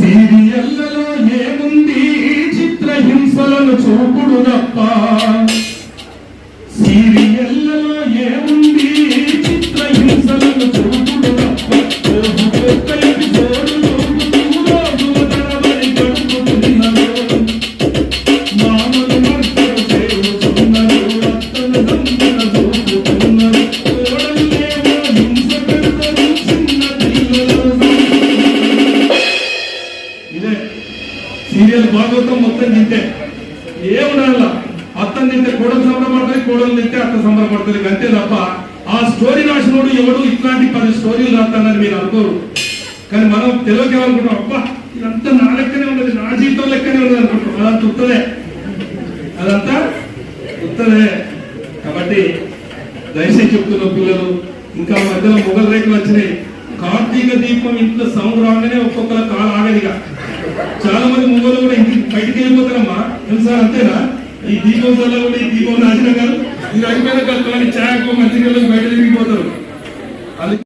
సీరియల్లలో ఏముంది చిత్రహింసలను చూపుడు తప్ప ఇదే సీరియల్ భాగవతం మొత్తం తింటే ఏముండాల అత్తం తింటే కోడలు సంబరపడుతుంది కోడలు తింటే అత్త సంబరపడుతుంది అంతే తప్ప ఆ స్టోరీ రాసినోడు ఎవడు ఇట్లాంటి పది స్టోరీలు రాస్తానని మీరు అనుకోరు. కానీ మనం తెలుగుకి ఏమనుకుంటాం అబ్బా ఇదంతా నా లెక్కనే ఉన్నది నా జీవితం లెక్కనే ఉన్నది అనుకుంటాం. అదంతా ఉత్తదే అదంతా ఉత్తదే కాబట్టి దయచేసి చెప్తున్న పిల్లలు ఇంకా మధ్యలో మొగల్ రేకులు వచ్చినాయి. కార్తీక దీపం ఇంట్లో సౌండ్ రాగానే ఒక్కొక్కల చాలా మంది మొగలు కూడా ఇంటికి బయటికి వెళ్ళిపోతారమ్మా. ఏం సార్ అంతేనా? ఈ దీపం వల్ల కూడా ఈ దీపం నాశనం కాదు. ఇది అయిపోయిన కాదు ఛాయకు మంచి బయట తిరిగిపోతారు